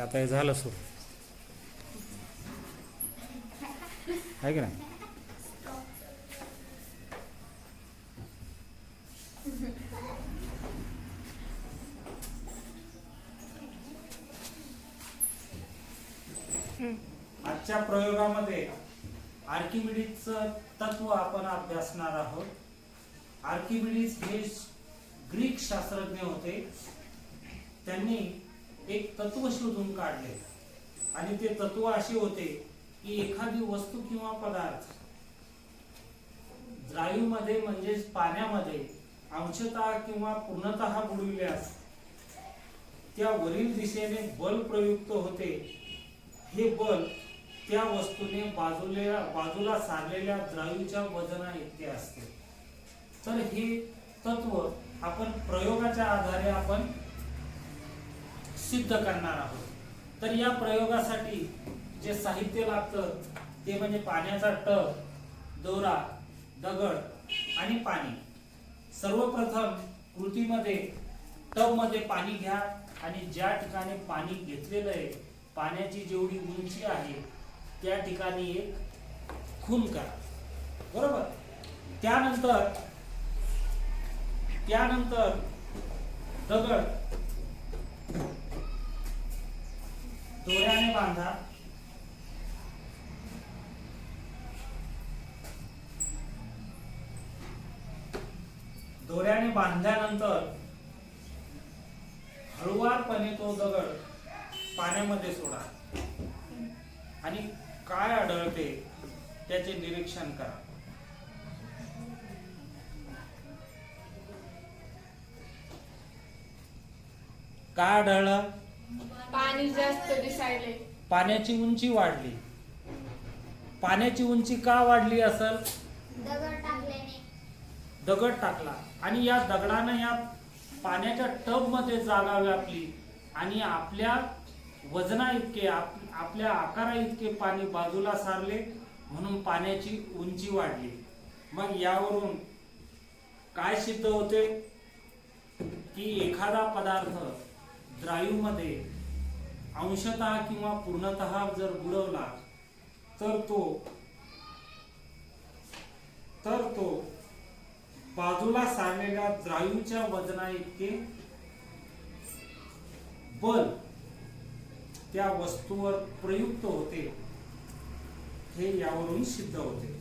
आता हे झालं सुरू? आहे की नाही? आजच्या प्रयोगामध्ये आर्किमिडीजचं तत्व आपण अभ्यासणार आहोत. आर्किमिडीज हे ग्रीक शास्त्रज्ञ होते. त्यांनी एक तत्व शोधून काढले. आणि ते तत्व असे होते की एखादी वस्तू किंवा पदार्थ द्रायूमध्ये म्हणजेच पाण्यामध्ये अंशतः किंवा पूर्णतः बुडविल्यास त्या वरील दिशेने बल प्रयुक्त होते. हे बल त्या वस्तूने बाजूला बाजूला सारलेल्या द्रायूच्या वजना इतके असते. तर हे तत्व आपण प्रयोगाच्या आधारे आपण सिद्ध करणार आहोत. तर या प्रयोगासाठी जे साहित्य लागतं ते म्हणजे पाण्याचा टब दोरा दगड आणि पाणी. सर्वप्रथम कृतीमध्ये टबमध्ये पाणी घ्या आणि ज्या ठिकाणी पाणी घेतलेलं आहे पाण्याची जेवढी उंची आहे त्या ठिकाणी एक खून करा. बरोबर? त्यानंतर त्यानंतर दगड नाही बांधा दोऱ्याने बांधल्यानंतर हळुवारपणे तो दगड पाण्यामध्ये सोडा आणि काय आढळते त्याचे निरीक्षण करा. काय आढळलं? पाणी जास्त दिसायले. पाण्याची उंची वाढली. पाण्याची उंची का वाढली असल? दगड टाकल्याने. दगड टाकला. आणि या दगडानं या पाण्याच्या टबमध्ये जागा व्यापली. आणि आपल्या वजना इतके आप, आपल्या आकारा इतके पाणी बाजूला सारले. म्हणून पाण्याची उंची वाढली. मग यावरून काय सिद्ध होते? की एखादा पदार्थ द्रायूमध्ये अंशतः किंवा पूर्णतः जर बुडवला तर तो तर तो बाजूला सारलेल्या द्रायूच्या वजना इतके बल त्या वस्तूवर प्रयुक्त होते. हे यावरून सिद्ध होते.